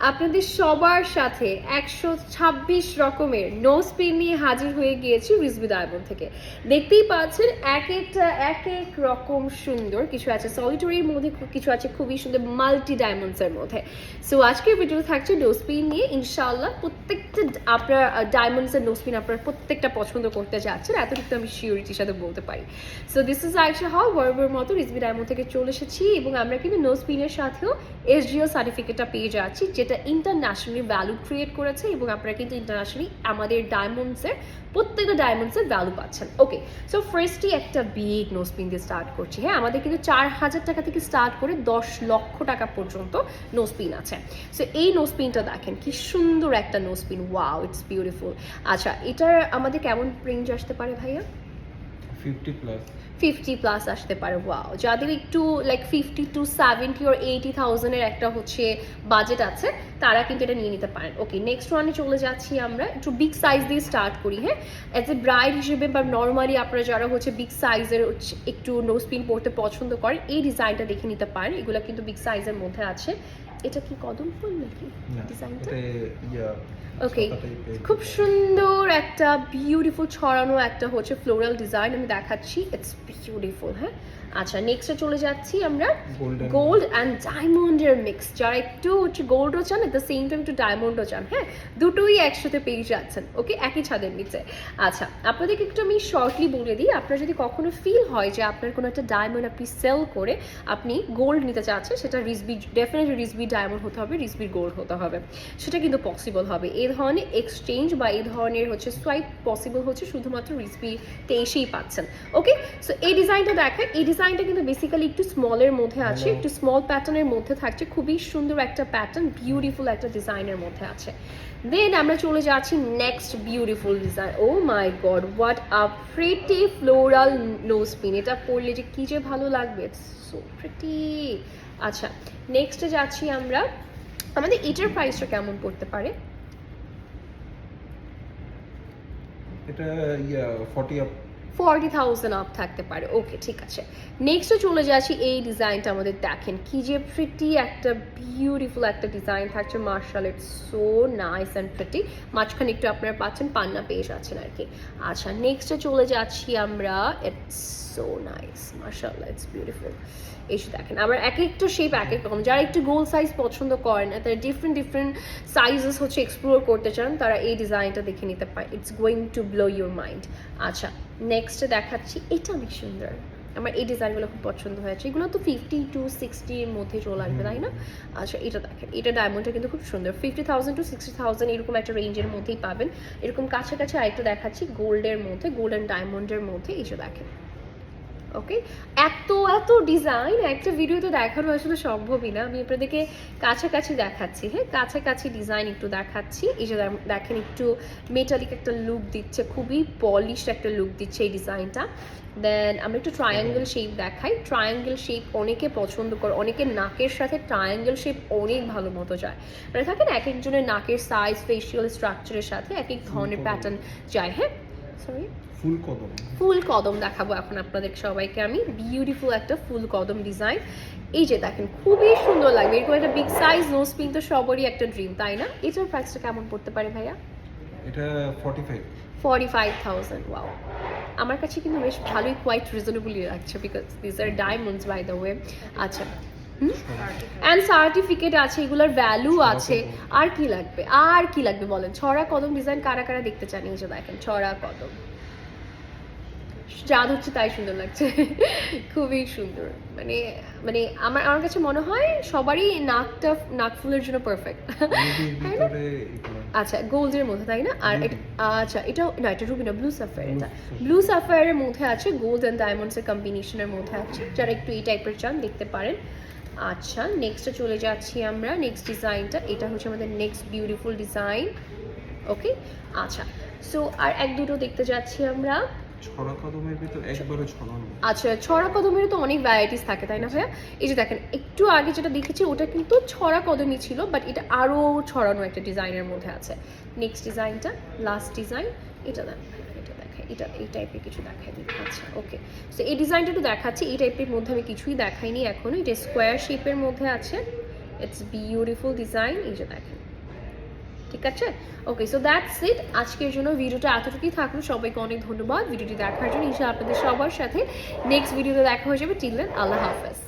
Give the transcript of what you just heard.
আপনাদের সবার সাথে একশো ছাব্বিশ রকমের নো স্পিন নিয়ে হাজির হয়ে গিয়েছি রিজবি ডায়মন্ড থেকে। দেখতেই পাচ্ছেন, এক একটা, এক এক রকম সুন্দর কিছু আছে। সলিটারির মধ্যে কিছু আছে খুবই সুন্দর মাল্টি ডায়মন্ডসের মধ্যে। সো আজকের ভিডিও থাকছে নোজ স্পিন নিয়ে। ইনশাআল্লাহ প্রত্যেকটা আপনার ডায়মন্ডসের নোজ পিন আপনার প্রত্যেকটা পছন্দ করতে যাচ্ছেন। এতটুকু আমি শিওরিটির সাথে বলতে পারি। সো দিস ইজ আইসা হাও বরাবর মতো রিজবি ডায়মন্ড থেকে চলে এসেছি এবং আমরা কিন্তু নো স্পিনের সাথেও এসডিও সার্টিফিকেটটা পেয়ে যাচ্ছি যেটা ইন্টারন্যাশনালি ভ্যালু ক্রিয়েট করেছে এবং আপনারা কিন্তু ইন্টারন্যাশনালি আমাদের ডায়মন্ডসের প্রত্যেকটা ডায়মন্ডসের ভ্যালু পাচ্ছেন। ওকে সো ফার্স্টই একটা বিগ নোজ পিন দিয়ে স্টার্ট করছি। হ্যাঁ আমাদের কিন্তু চার হাজার টাকা থেকে স্টার্ট করে দশ লক্ষ টাকা পর্যন্ত নোজ পিন আছে। সো এই নোজ পিনটা দেখেন, কি সুন্দর একটা nose pin wow it's beautiful আচ্ছা এটার আমাদের কেমন রেঞ্জ আসতে পারে ভাইয়া? ফিফটি প্লাস আসতে পারে ওয়াও যাদের একটু like fifty to seventy or eighty থাউজেন্ডের একটা হচ্ছে বাজেট আছে, তারা কিন্তু এটা নিয়ে নিতে পারেন। ওকে নেক্সট ওয়ানে চলে যাচ্ছি আমরা, একটু বিগ সাইজ দিয়ে স্টার্ট করি হ্যাঁ? অ্যাজ এ ব্রাইড হিসেবে বা নর্মালি আপনারা যারা হচ্ছে বিগ সাইজের একটু নোজ পিন পরতে পছন্দ করেন, এই ডিজাইনটা দেখে নিতে পারেন। এগুলো কিন্তু বিগ সাইজের মধ্যে আছে। এটা কি কদম ফুল নাকি? ডিজাইনটা? এটা ইয়া ওকে খুব সুন্দর একটা বিউটিফুল ছড়ানো একটা হচ্ছে ফ্লোরাল ডিজাইন আমি দেখাচ্ছি। ইটস বিউটিফুল হ্যাঁ? আচ্ছা নেক্সটে চলে যাচ্ছি আমরা গোল্ড অ্যান্ড ডায়মন্ডের মিক্স যারা একটু হচ্ছে গোল্ডও চান এট দ্য সেম টাইম একটু ডায়মন্ডও চান হ্যাঁ? দুটোই একসাথে পেয়ে যাচ্ছেন ওকে একই ছাদের নিচে। আচ্ছা আপনাদেরকে একটু আমি শর্টলি বলে দিই আপনার যদি কখনো ফিল হয় যে আপনার কোনো একটা ডায়মন্ড আপনি সেল করে আপনি গোল্ড নিতে চাচ্ছেন সেটা রিসবি ডেফিনেটলি রিসবি ডায়মন্ড হতে হবে রিসবির গোল্ড হতে হবে। সেটা কিন্তু পসিবল হবে। এই ধরনের এক্সচেঞ্জ বা এই ধরনের হচ্ছে সোয়াইপ পসিবল হচ্ছে শুধুমাত্র রিসবিতে এসেই পাচ্ছেন ওকে সো এই ডিজাইনটা দেখেন এই ডিজাইনটা কিন্তু বেসিক্যালি একটু স্মলের মধ্যে আছে একটু স্মল প্যাটার্নের মধ্যে থাকছে খুবই সুন্দর একটা প্যাটার্ন বিউটিফুল একটা ডিজাইনের মধ্যে আছে। দেন আমরা চলে যাচ্ছি next beautiful design oh my god what a pretty floral nose pin এটা পরলে যে কি যে ভালো লাগবে সো প্রিটি আচ্ছা নেক্সটে যাচ্ছি আমরা আমাদের এটার প্রাইসটা কেমন পড়তে পারে? এটা yeah forty up forty thousand up থাকতে পারে। ওকে ঠিক আছে। নেক্সটে চলে যাচ্ছি, এই ডিজাইনটা আমাদের দেখেন। কি যে প্রিটি একটা বিউটিফুল একটা ডিজাইন থাকছে। Martial it's so nice and pretty মাঝখানে একটু আপনারা পাচ্ছেন, পান্না পেয়ে যাচ্ছেন আর কি আচ্ছা নেক্সটে চলে যাচ্ছি আমরা। ইটস সো নাইস মার্শাল্লাহ ইটস বিউটিফুল এসে দেখেন, আবার এক একটা শেপ এক এক রকম। যারা একটু গোল সাইজ পছন্দ করেন না তারা ডিফারেন্ট ডিফারেন্ট সাইজেস হচ্ছে এক্সপ্লোর করতে চান, তারা এই ডিজাইনটা দেখে নিতে পারে it's going to blow your mind আচ্ছা নেক্সটে দেখাচ্ছি, এটা অনেক সুন্দর। আমার এই ডিজাইনগুলো খুব পছন্দ হয়েছে। এগুলো তো ফিফটি টু সিক্সটির মধ্যে চলে আসবে, তাই না? আচ্ছা এটা দেখেন, এটা ডায়মন্ডটা কিন্তু খুব সুন্দর। Fifty thousand to sixty thousand এরকম একটা রেঞ্জের মধ্যেই পাবেন। এরকম কাছাকাছি আরেকটা দেখাচ্ছি গোল্ডের মধ্যে গোল্ড অ্যান্ড ডায়মন্ডের মধ্যে এসে দেখেন। ওকে এত এত ডিজাইন একটা ভিডিওতে দেখানো আসলে সম্ভবই না। আমি আপনাদেরকে কাছাকাছি দেখাচ্ছি হ্যাঁ? কাছাকাছি ডিজাইন একটু দেখাচ্ছি। এই যে দেখেন একটু মেটালিক একটা লুক দিচ্ছে খুবই পলিশ একটা লুক দিচ্ছে এই ডিজাইনটা দেন আমরা একটু ট্রায়াঙ্গেল শেপ দেখাই। ট্রায়াঙ্গেল শেপ অনেকে পছন্দ করে অনেকে নাকের সাথে ট্রায়াঙ্গেল শেপ অনেক ভালো মতো যায়। মানে থাকে না এক একজনের নাকের সাইজ ফেসিয়াল স্ট্রাকচারের সাথে এক এক ধরনের প্যাটার্ন যায় হ্যাঁ? সরি ফুল কদম। ফুল কদম দেখাবো এখন আপনাদের সবাইকে আমি। বিউটিফুল একটা ফুল কদম ডিজাইন এই যে দেখেন খুবই সুন্দর লাগবে। এরকম একটা বিগ সাইজ নোজ পিন তো সবারই একটা ড্রিম তাই না? এটার প্রাইসটা কেমন পড়তে পারে ভাইয়া? এটা forty five forty five thousand wow আমার কাছে কিন্তু বেশ ভালোই কোয়াইট রিজনেবলি লাগছে because this are diamonds by the way আচ্ছা অ্যান্ড সার্টিফিকেট আছে এগুলোর ভ্যালু আছে। আর কি লাগবে? আর কি লাগবে বলেন? ছড়া কদম ডিজাইন কারা কারা দেখতে চান? এই যে দেখেন ছড়া কদম। যা হচ্ছে তাই সুন্দর লাগছে। খুবই সুন্দর। মানে মানে আমার আমার কাছে মনে হয় সবারই নাকটা নাক ফুলের জন্য পারফেক্ট আচ্ছা গোল্ডের মধ্যে তাই না? আর এটা আচ্ছা এটাও না এটা রুবি না ব্লু সাফায়ার এটা। ব্লু সাফায়ারের মধ্যে আছে গোল্ড অ্যান্ড ডায়মন্ডসের কম্বিনেশনের মধ্যে আছে। যারা একটু এই টাইপের চান দেখতে পারেন। আচ্ছা নেক্সটে চলে যাচ্ছি আমরা। নেক্সট ডিজাইনটা এটা হচ্ছে আমাদের নেক্সট বিউটিফুল ডিজাইন ওকে আচ্ছা সো আর এক দুটো দেখতে যাচ্ছি আমরা। ছড়া কদমের ভিতর একবারে ছড়ানো আচ্ছা ছড়া কদমের তো অনেক ভ্যারাইটিস থাকে তাই না ভাইয়া? এই যে দেখেন একটু আগে যেটা দেখেছি ওটা কিন্তু ছড়া কদমই ছিল বাট এটা আরও ছড়ানো একটা ডিজাইনের মধ্যে আছে। নেক্সট ডিজাইনটা লাস্ট ডিজাইন এটা দেখ। এটা, এই টাইপের কিছু দেখাই দিই। আচ্ছা ওকে সো এই ডিজাইনটা একটু দেখাচ্ছি। এই টাইপের মধ্যে আমি কিছুই দেখাইনি এখনও। এটা স্কোয়ার শেপের মধ্যে আছে। ইটস বিউটিফুল ডিজাইন এই যে দেখেন। ঠিক আছে? ওকে সো দ্যাটস ইট আজকের জন্য ভিডিওটা এতটুকুই থাকল। সবাইকে অনেক ধন্যবাদ। ভিডিওটি দেখার জন্য। ইনশা আপনাদের সবার সাথে নেক্সট ভিডিওতে দেখা হয়ে যাবে। টিল দেন আল্লাহ হাফেজ।